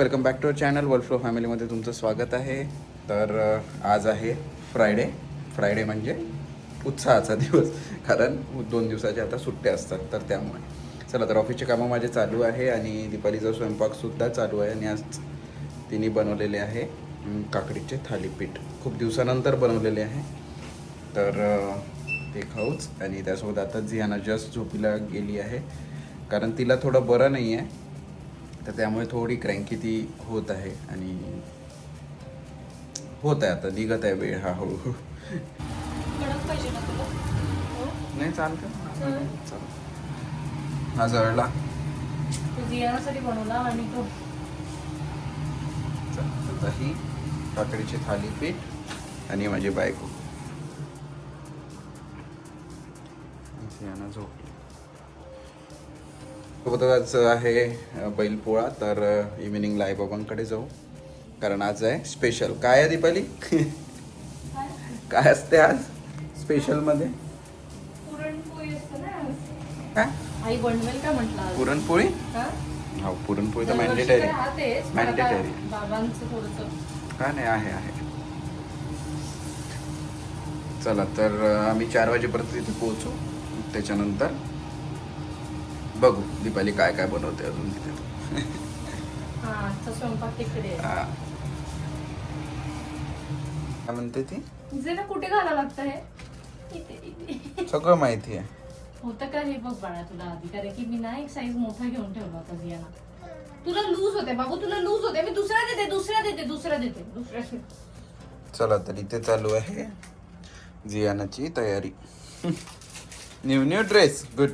Welcome back to our channel. World फॅमिलीमध्ये तुमचं स्वागत आहे. तर आज आहे फ्रायडे फ्रायडे म्हणजे उत्साहाचा दिवस. कारण दोन दिवसाच्या आता सुट्ट्या असतात तर त्यामुळे. चला तर ऑफिसचे कामं माझे चालू आहे आणि दिपालीचा स्वयंपाकसुद्धा चालू आहे आणि आज तिने बनवलेले आहे काकडीचे थालीपीठ. खूप दिवसानंतर बनवलेले आहे. तर ते खाऊच आणि त्यासोबत आता जियाना जस्ट झोपीला गेली आहे. कारण तिला थोडं बरं नाही आहे तर त्यामुळे थोडी क्रँकी ती होत आहे आणि होत आहे आता निघत आहे वेळ हा हळूहळू. हो? नाही चालतं. चाल हा जळला. तू जियासाठी बनवला आणि तो? चल, आता ही काकडीची थालीपीठ आणि माझी बायको. जियाना झोपली सोबतच आहे बैलपोळा. तर इव्हिनिंगला आईबाबांकडे जाऊ. कारण आज आहे स्पेशल काय आहे दीपाली? काय? असते आज? स्पेशलमध्ये पुरणपोळी आज? हा? पुरणपोळी तर मॅन्डेटरी मॅन्डेटरी का नाही? आहे आहे. चला तर आम्ही चार वाजेपर्यंत तिथे पोहोचू. त्याच्यानंतर बघू दीपाली काय काय बनवते अजून तिथे. हा. काय म्हणते ती? जे ना कुठे घालावं लागतं हे? इथे इथे. सगळं माहिती आहे. होतं का हे बघ बाळा तुला आधी कारण की मी ना एक साईज मोठा घेऊन ठेवला होता जियाना तुला लूज होते बाबू तुला लूज होते. मी दुसरा देते दुसरा देते दुसरा देते दुसरा देते. चला तर इथे चालू आहे जियानाची तयारी. न्यू न्यू ड्रेस गुड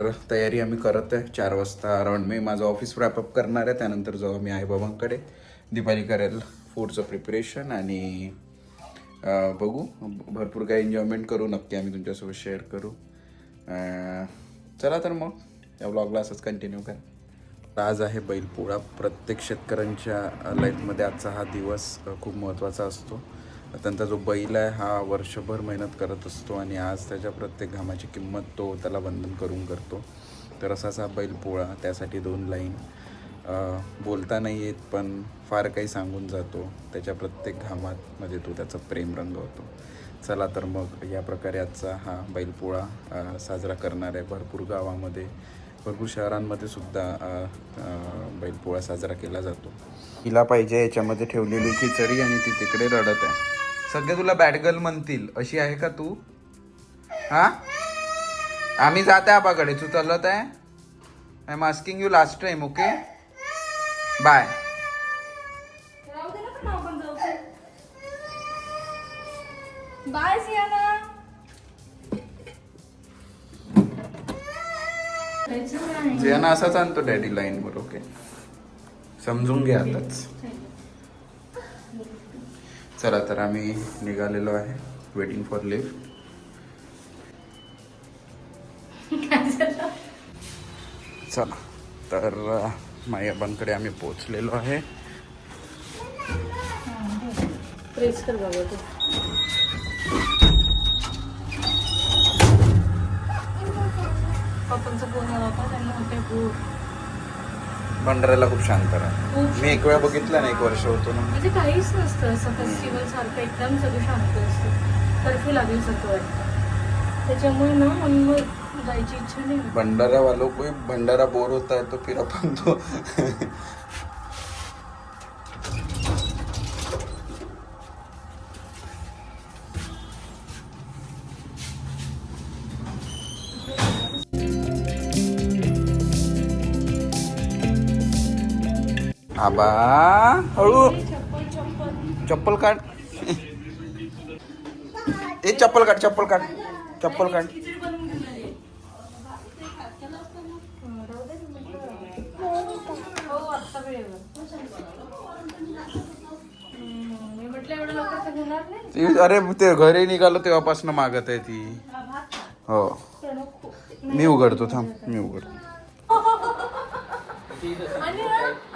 तर तयारी आम्ही करत आहे. चार वाजता अराउंड मी माझं ऑफिस रॅपअप करणार आहे. त्यानंतर जाऊ आम्ही आईबाबांकडे. दिपाली करेल फूडचं प्रिपरेशन आणि बघू. भरपूर काही एन्जॉयमेंट करू. नक्की आम्ही तुमच्यासोबत शेअर करू. चला तर मग. या ब्लॉगला असंच कंटिन्यू करा. आज आहे बैलपोळा. प्रत्येक शेतकऱ्यांच्या लाईफमध्ये आजचा हा दिवस खूप महत्त्वाचा असतो. त्यांचा जो बैल आहे हा वर्षभर मेहनत करत असतो आणि आज त्याच्या प्रत्येक घामाची किंमत तो त्याला वंदन करून करतो. तर असाच हा बैलपोळा त्यासाठी दोन लाईन. बोलता नाही येत पण फार काही सांगून जातो. त्याच्या प्रत्येक घामात म्हणजे तो त्याचा प्रेम रंगवतो. चला तर मग या प्रकारे आजचा हा बैलपोळा साजरा करणार आहे. भरपूर गावामध्ये भरपूर शहरांमध्ये सुद्धा बैलपोळा साजरा केला जातो. तिला पाहिजे याच्यामध्ये ठेवलेली खिचडी आणि ती तिकडे रडत आहे. सगळे तुला बॅड गर्ल म्हणतील अशी आहे का तू? हा? आम्ही जात आहे आबाकडे तू चालत आहे? I am asking you last time okay bye bye Siyana. Jiyana असाच आणतो डॅडी लाईनवर ओके समजून घ्या आताच. चला तर आम्ही निघालेलो आहे. वेटिंग फॉर लिफ्ट चला तर मायाबांकडे आम्ही पोचलेलो आहे. प्रेस कर बाबा तू. पप्पांचा फोन आला होता त्यांना होते भूक भंडाऱ्याला खूप शांत खूप मी एक वेळा बघितलं ना एक वर्ष होतो ना. म्हणजे काहीच नसतं असं फेस्टिवल सारखं एकदम सगळं शांत असतं. कर्फ्यू लागल्यासारखं वाटतं. त्याच्यामुळे ना म्हणून मग जायची इच्छा नाही होत. भंडारा वालों को भंडारा बोर होता है तो फिर अपन तो आबा हळू. चप्पल काढ. ए चप्पल काढ चप्पल काढ. चप्पल काढ. ती अरे ते घरी निघालो तेव्हापासून मागत आहे ती. हो. मी उघडतो थांब. मी उघडतो.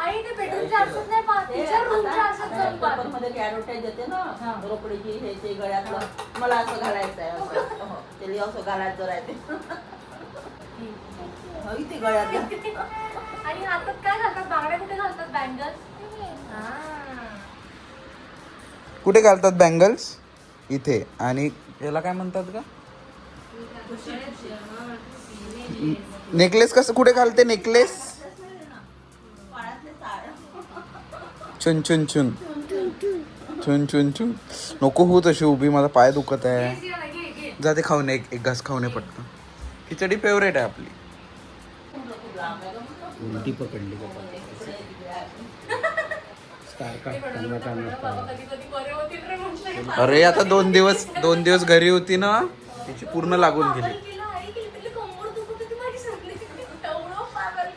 आणि ना, आई ते बेडरूमच्या आरशात नाही पाहत तिच्या रूमच्या आरशात जाऊन पाहते. मध्ये कॅरोटेज येते ना. रोकडीची हे ते गळ्यातलं. मला असं घालायचं आहे असं. हो, ते असं घालायचं राहते. हो, इथे गळ्यात आणि हातात काय घालतात? बांगड्या कुठे घालतात? बँगल्स? कुठे घालतात बँगल्स? इथे. आणि याला काय म्हणतात का नेकलेस कसं? कुठे घालते नेकलेस? चुन चुन चुन. चुन चुन चुन. नको हो तशी उभी माझा पाय दुखत आहे. जाते खाऊन एक एक घास खाऊन पटकन. खिचडी फेवरेट आहे आपली. उलटी पकडली अरे आता दोन दिवस दोन दिवस घरी होती ना तिची पूर्ण लागून गेली.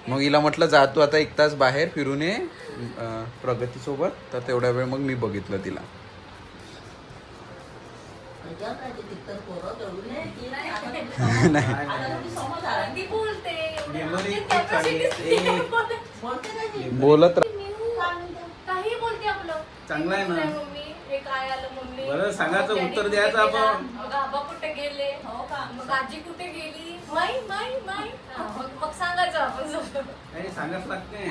मग हिला म्हटलं जा तू आता एक तास बाहेर फिरून ये. प्रगतीसोबत तर तेवढ्या वेळ मग मी बघितलं तिला. बोलते काही बोलते आपलं. चांगलं आहे ना. हे काय आलं मम्मी बरं, सांगायचं मग उत्तर daddy द्यायचं कुठे गेला? आपण. मग आबा कुठे गेले हो का? मग आजी कुठे गेली माई माई माई हा, मग मग सांगायचं आपण. नाही सांगाच लागते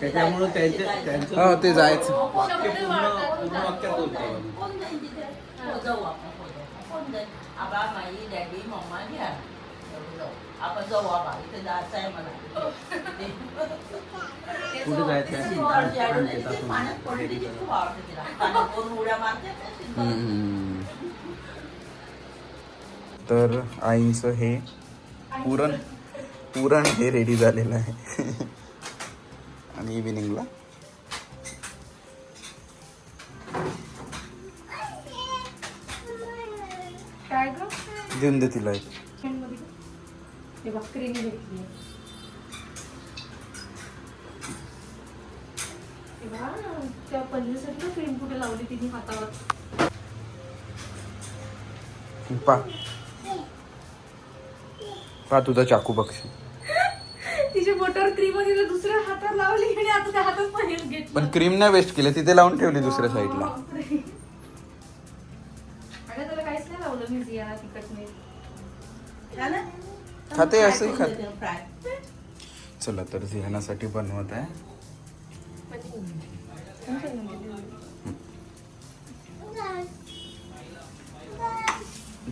त्याच्यामुळे त्यांचे. त्यांचं हो ते जायचं हो, वाक्य शब्द पूर्ण. पूर्ण वाक्यात कोण बोलतो? हो, जाऊ आपण हो? आबा माई डॅडी मम्मा घ्या आपण जाऊ आबा इथे जायचं आहे मला कुठे जायचं आहे? तर आईचं हे पुरण पुरण हे रेडी झालेलं आहे. आणि इव्हिनिंगला देऊन दे तिला एक मध्ये हे बघ क्रीम घेतली हे बघा, त्या पल्लीसाठी क्रीम कुठे लावली तिने हातावर? पा. पा तुझा चाकू बघशी तिच्या बोटावर क्रीम तर दुसऱ्या हातात लावली आणि आता त्या हातात पनीर घेतलं. पण क्रीम नाही वेस्ट केली तिथे लावून ठेवली दुसऱ्या साईडला. अगं त्याला काहीच नाही लावलं मी जियाला तिखट? खाते असंही करून खाते. चला तर झिहानासाठी बनवत आहे.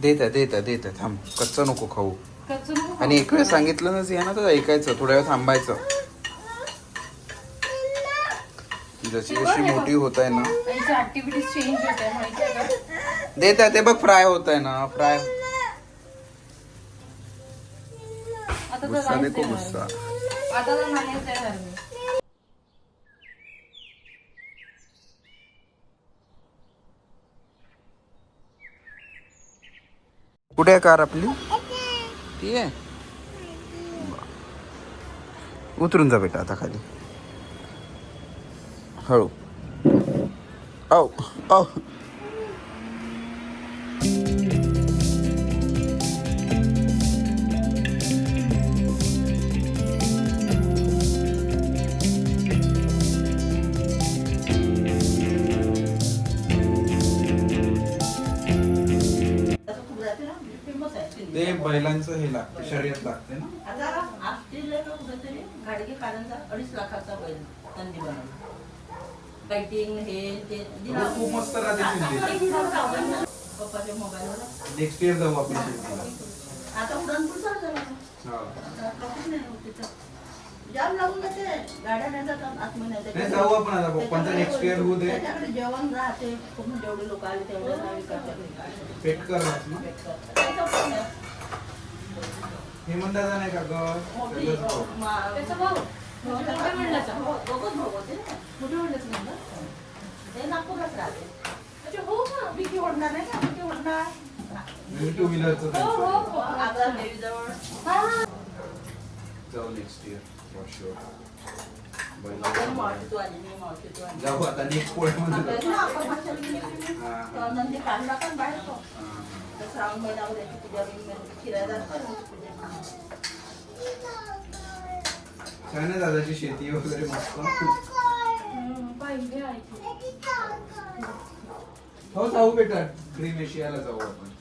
देत देत देत थांब कच्चं नको खाऊ. आणि एक वेळ सांगितलं ना झिहाना तर ऐकायचं थोड्या वेळ थांबायचं. जशी जशी मोठी होत आहे ना. देत आहे ते बघ फ्राय होत आहे ना फ्राय गुस्सा देखो. गुस्सा. आता तर नाहीच देणार मी कुठे आहे कार आपली? ती आहे. उतरून जा बेटा आता खाली. हळू. औ औ. ते बैलांचं हे लागते शर्यत लागते ना आता कुठेतरी अडीच लाखाचा बैल त्यांनी बनवला लाइटिंग हे ते दिला. खूप मस्त राहते पप्पाच्या मोबाईलवर नेक्स्ट इयर जाऊ आपण. आता उडानपूर चालू झाला हा. आता नाही होत तिथं. जाम लागून जाते गाड्या नाही जातात आतमध्ये नाही, जाऊ आपण आता. पप्पांचं next year होऊ दे. त्याच्याकडे जेवण राहते पूर्ण जेवढे लोक आले तेवढे नावे करतात पेटकर राहत ना त्याचं पण आहे. हेमंत दादा नाही का ग मोठी त्याचाच भाऊ. मा- त्याचा भाऊ मोठ्या वडिलाचा हो, दोघंच भाऊ होते ना. मोठ्या वडिलाचा मुलगा? ते नागपूरलाच राहते अच्छा हो का विकी ओढणार नाही का ओढणार मी टू व्हीलरचं हो हो. हो आग्रा देवीजवळ हा. जाऊ नेक्स्ट इयर ना पूजेला. छान आहे दादाची शेती वगैरे मस्त पाहिजे. हो जाऊ बेटा ड्रीम एशियाला जाऊ आपण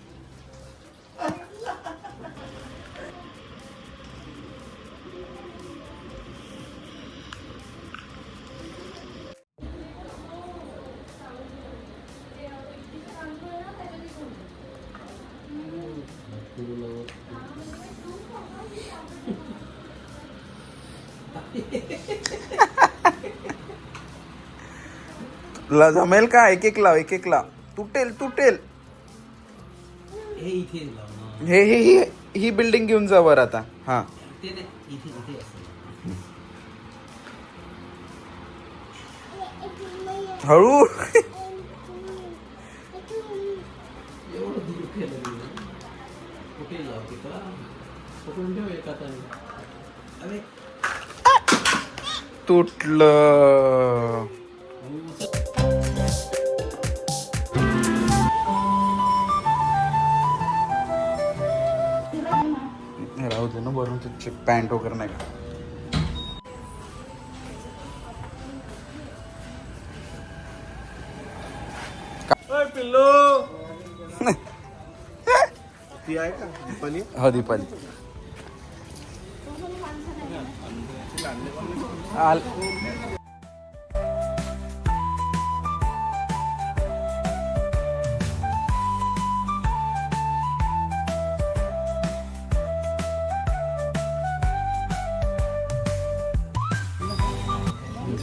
तुला जमेल का एक एक लाव एक एक लाव तुटेल तुटेल हे इथे लाव ना. हे हे ही ही बिल्डिंग घेऊन जा वर आता हा ते ते इथे इथे असतं. हळू एवढं दूर केलं मी ना. कुठे जाऊ तिथं पकडून ठेव एका हाताने. अरे तुटलं तुझे पॅन्ट वगैरे नाही का? ती आहे का? दीपाली? हो दीपाली. आल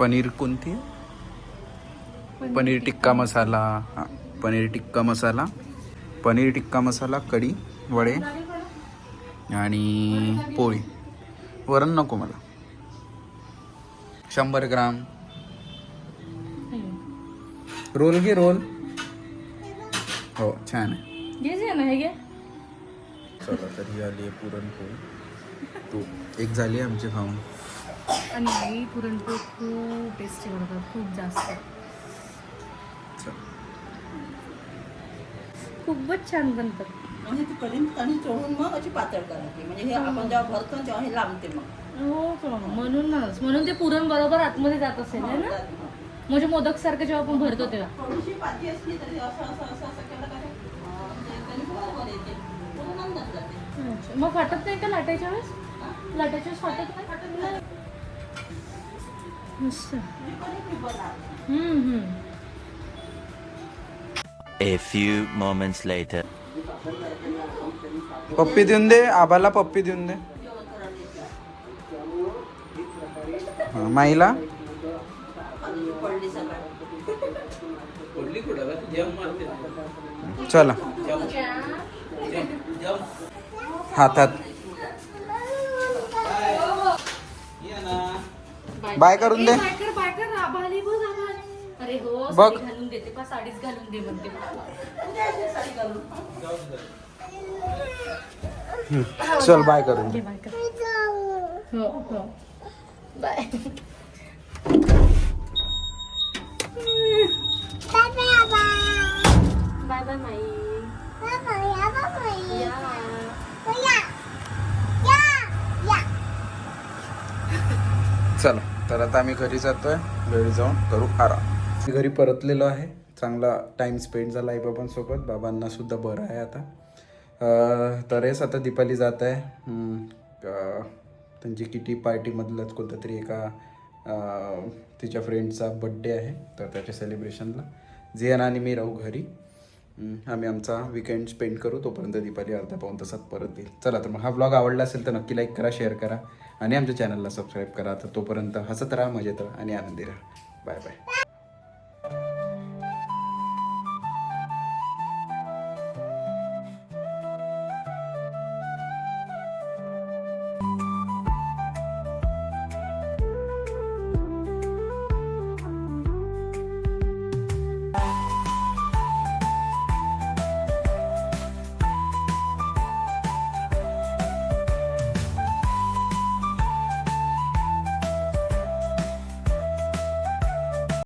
पनीर कोणती? पनीर टिक्का मसाला. हां पनीर टिक्का मसाला. पनीर टिक्का मसाला कढी वडे आणि पोळी. वरण नको मला. शंभर ग्राम. रोल घे रोल. हो छान आहे. हे चला तर ही आली आहे पुरणपोळी. तू एक झाली आहे आमची खाऊन. आणि आई पुरणपोळी खूप टेस्टी बनवतात खूप जास्त. खूपच छान बनतात. म्हणजे ती कढी कणी चोळून मग अशी पातळ करायची. म्हणजे हे आपण जेव्हा भरतो तेव्हा हे लांबते मग. हो का म्हणूनच. म्हणून ते पुरण बरोबर आतमध्ये जात असेल है ना? म्हणजे मोदक सारखं जेव्हा आपण भरतो तेव्हा. थोडीशी पाती असली तरी असं असं असं असं केलं का ते, अं, म्हणजे. मग फाटत नाही का लाटायच्या वेळेस? लाटायच्या वेळेस फाटत नाही. मस्त हम्म हम्म A few moments later. पप्पी देऊन दे आबाला पप्पी देऊन दे. हा, माईला? चला. हातात. बाय करून दे. बाय कर बाय बघ. अरे हो बघ. घालून देते पा साडीच घालून दे म्हणते. चल बाय करून दे. बाय कर. हो हो. बाय. बाय बाय माई. चला. तर आता आम्ही घरी जातो आहे घरी जाऊन करू आराम. घरी परतलेलो आहे. चांगला टाईम स्पेंड झाला आईबाबांसोबत बाबांना सुद्धा बरं आहे आता. तर हेच आता दीपाली जात आहे. त्यांची किटी पार्टीमधलंच कोणत्या तरी एका तिच्या फ्रेंडचा बड्डे आहे. तर त्याच्या सेलिब्रेशनला जियाना आणि मी राहू घरी. आम्ही आमचा विकेंड स्पेंड करू. तोपर्यंत दीपाली अर्ध्या पाऊन तासात परत येईल. चला तर मग हा ब्लॉग आवडला असेल तर नक्की लाईक करा शेअर करा. आणि आमच्या चॅनलला सबस्क्राईब करा तर तोपर्यंत हसत राहा मजेत राहा आणि आनंदी राहा. Bye bye.